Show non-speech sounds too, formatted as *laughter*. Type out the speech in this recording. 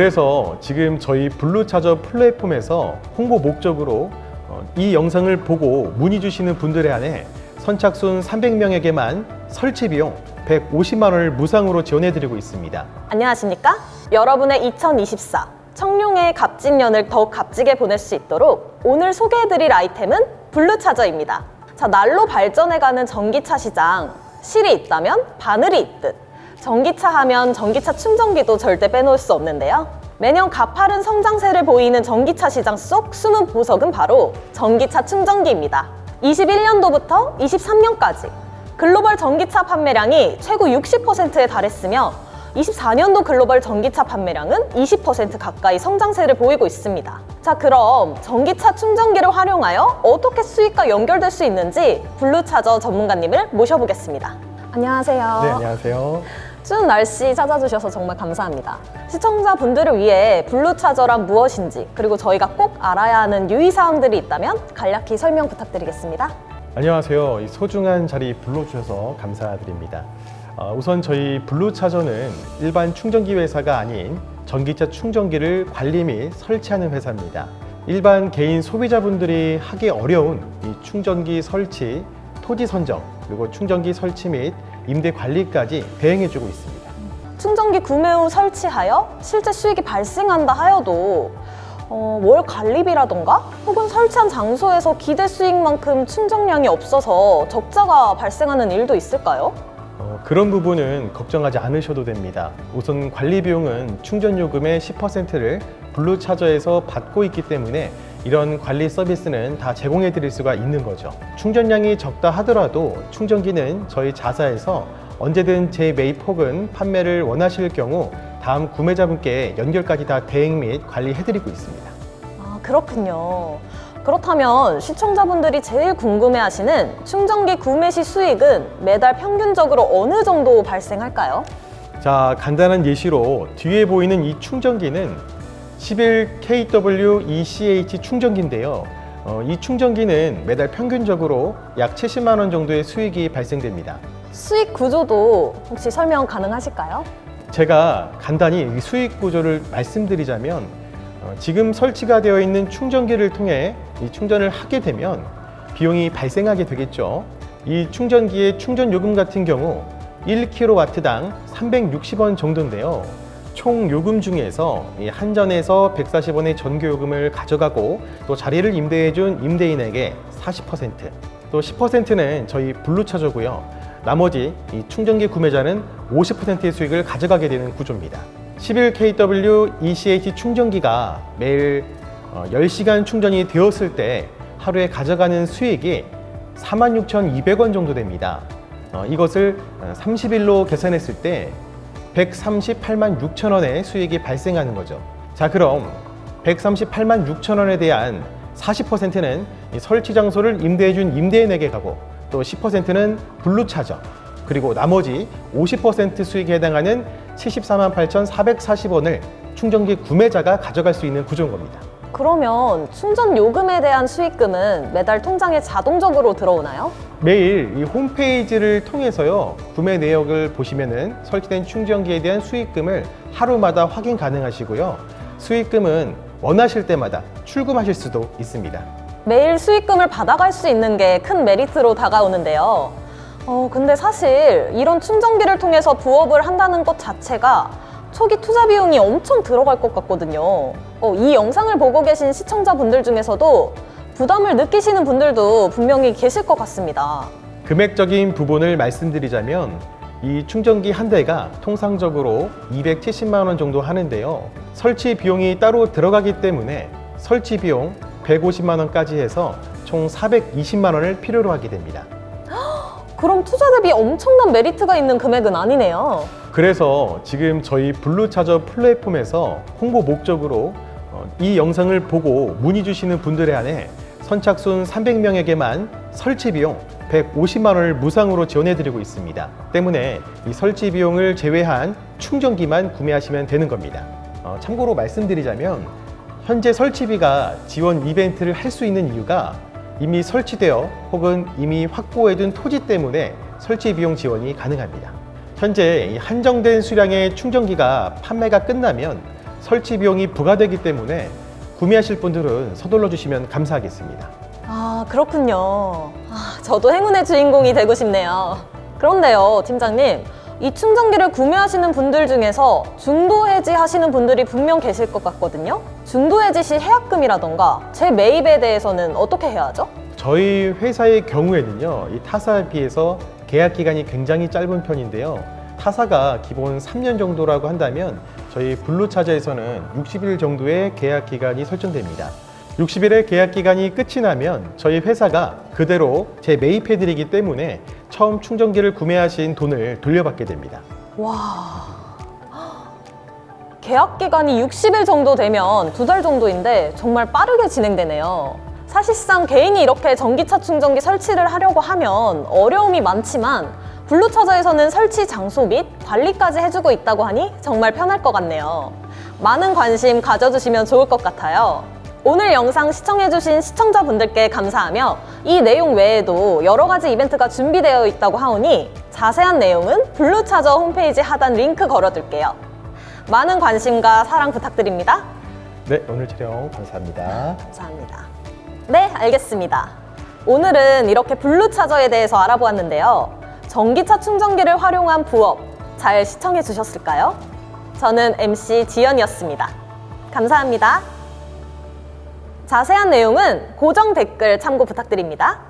그래서 지금 저희 블루차저 플랫폼에서 홍보 목적으로 어, 이 영상을 보고 문의 주시는 분들에 한해 선착순 300명에게만 설치 비용 150만 원을 무상으로 지원해 드리고 있습니다. 안녕하십니까? 여러분의 2024 청룡의 값진년을 더욱 값지게 보낼 수 있도록 오늘 소개해 드릴 아이템은 블루차저입니다. 자, 날로 발전해 가는 전기차 시장. 실이 있다면 바늘이 있듯. 전기차 하면 전기차 충전기도 절대 빼놓을 수 없는데요. 매년 가파른 성장세를 보이는 전기차 시장 속 숨은 보석은 바로 전기차 충전기입니다. 21년도부터 23년까지 글로벌 전기차 판매량이 최고 60%에 달했으며 24년도 글로벌 전기차 판매량은 20% 가까이 성장세를 보이고 있습니다. 자, 그럼 전기차 충전기를 활용하여 어떻게 수익과 연결될 수 있는지 블루차저 전문가님을 모셔보겠습니다. 안녕하세요. 네, 안녕하세요. 추운 날씨 찾아주셔서 정말 감사합니다. 시청자분들을 위해 블루차저란 무엇인지 그리고 저희가 꼭 알아야 하는 유의사항들이 있다면 간략히 설명 부탁드리겠습니다. 안녕하세요. 이 소중한 자리 불러주셔서 감사드립니다. 어, 우선 저희 블루차저는 일반 충전기 회사가 아닌 전기차 충전기를 관리 및 설치하는 회사입니다. 일반 개인 소비자분들이 하기 어려운 이 충전기 설치, 토지 선정, 그리고 충전기 설치 및 임대 관리까지 대행해주고 있습니다. 충전기 구매 후 설치하여 실제 수익이 발생한다 하여도 어, 월 관리비라던가 혹은 설치한 장소에서 기대 수익만큼 충전량이 없어서 적자가 발생하는 일도 있을까요? 어, 그런 부분은 걱정하지 않으셔도 됩니다. 우선 관리 비용은 충전 요금의 10%를 블루차저에서 받고 있기 때문에 이런 관리 서비스는 다 제공해 드릴 수가 있는 거죠. 충전량이 적다 하더라도 충전기는 저희 자사에서 언제든 재매입 혹은 판매를 원하실 경우 다음 구매자분께 연결까지 다 대행 및 관리해 드리고 있습니다. 아, 그렇군요. 그렇다면 시청자분들이 제일 궁금해하시는 충전기 구매 시 수익은 매달 평균적으로 어느 정도 발생할까요? 자, 간단한 예시로 뒤에 보이는 이 충전기는 11kW ECH 충전기인데요. 어, 이 충전기는 매달 평균적으로 약 70만 원 정도의 수익이 발생됩니다. 수익 구조도 혹시 설명 가능하실까요? 제가 간단히 이 수익 구조를 말씀드리자면 어, 지금 설치가 되어 있는 충전기를 통해 이 충전을 하게 되면 비용이 발생하게 되겠죠. 이 충전기의 충전 요금 같은 경우 1kW당 360원 정도인데요. 총 요금 중에서 이 한전에서 140원의 전교 요금을 가져가고 또 자리를 임대해준 임대인에게 40%, 또 10%는 저희 블루차저고요. 나머지 이 충전기 구매자는 50%의 수익을 가져가게 되는 구조입니다. 11kW ECH 충전기가 매일 어, 10시간 충전이 되었을 때 하루에 가져가는 수익이 46,200원 정도 됩니다. 어, 이것을 30일로 계산했을 때 138만 6천 원의 수익이 발생하는 거죠. 자, 그럼 138만 6천 원에 대한 40%는 설치 장소를 임대해준 임대인에게 가고 또 10%는 블루 차저 그리고 나머지 50% 수익에 해당하는 74만 8,440원을 충전기 구매자가 가져갈 수 있는 구조인 겁니다. 그러면 충전 요금에 대한 수익금은 매달 통장에 자동적으로 들어오나요? 매일 이 홈페이지를 통해서요 구매 내역을 보시면은 설치된 충전기에 대한 수익금을 하루마다 확인 가능하시고요 수익금은 원하실 때마다 출금하실 수도 있습니다. 매일 수익금을 받아갈 수 있는 게 큰 메리트로 다가오는데요. 어, 근데 사실 이런 충전기를 통해서 부업을 한다는 것 자체가 초기 투자 비용이 엄청 들어갈 것 같거든요. 어, 이 영상을 보고 계신 시청자분들 중에서도 부담을 느끼시는 분들도 분명히 계실 것 같습니다. 금액적인 부분을 말씀드리자면 이 충전기 한 대가 통상적으로 270만 원 정도 하는데요. 설치 비용이 따로 들어가기 때문에 설치 비용 150만 원까지 해서 총 420만 원을 필요로 하게 됩니다. *gasps* 그럼 투자 대비 엄청난 메리트가 있는 금액은 아니네요. 그래서 지금 저희 블루차저 플랫폼에서 홍보 목적으로 어, 이 영상을 보고 문의 주시는 분들에 한해 선착순 300명에게만 설치 비용 150만 원을 무상으로 지원해 드리고 있습니다. 때문에 이 설치 비용을 제외한 충전기만 구매하시면 되는 겁니다. 어, 참고로 말씀드리자면 현재 설치비가 지원 이벤트를 할 수 있는 이유가 이미 설치되어 혹은 이미 확보해 둔 토지 때문에 설치 비용 지원이 가능합니다. 현재 이 한정된 수량의 충전기가 판매가 끝나면 설치 비용이 부과되기 때문에 구매하실 분들은 서둘러 주시면 감사하겠습니다. 아, 그렇군요. 아, 저도 행운의 주인공이 되고 싶네요. 그런데요, 팀장님. 이 충전기를 구매하시는 분들 중에서 중도 해지 하시는 분들이 분명 계실 것 같거든요. 중도 해지 시 해약금이라던가 재매입에 대해서는 어떻게 해야 하죠? 저희 회사의 경우에는요, 이 타사에 비해서 계약 기간이 굉장히 짧은 편인데요. 타사가 기본 3년 정도라고 한다면 저희 블루차저에서는 60일 정도의 계약 기간이 설정됩니다. 60일의 계약 기간이 끝이 나면 저희 회사가 그대로 재매입해 드리기 때문에 처음 충전기를 구매하신 돈을 돌려받게 됩니다. 와. 계약 기간이 60일 정도 되면 두 달 정도인데 정말 빠르게 진행되네요. 사실상 개인이 이렇게 전기차 충전기 설치를 하려고 하면 어려움이 많지만 블루차저에서는 설치 장소 및 관리까지 해주고 있다고 하니 정말 편할 것 같네요. 많은 관심 가져주시면 좋을 것 같아요. 오늘 영상 시청해주신 시청자분들께 감사하며 이 내용 외에도 여러 가지 이벤트가 준비되어 있다고 하오니 자세한 내용은 블루차저 홈페이지 하단 링크 걸어둘게요. 많은 관심과 사랑 부탁드립니다. 네, 오늘 촬영 감사합니다. 감사합니다. 네, 알겠습니다. 오늘은 이렇게 블루 차저에 대해서 알아보았는데요. 전기차 충전기를 활용한 부업 잘 시청해 주셨을까요? 저는 MC 지연이었습니다. 감사합니다. 자세한 내용은 고정 댓글 참고 부탁드립니다.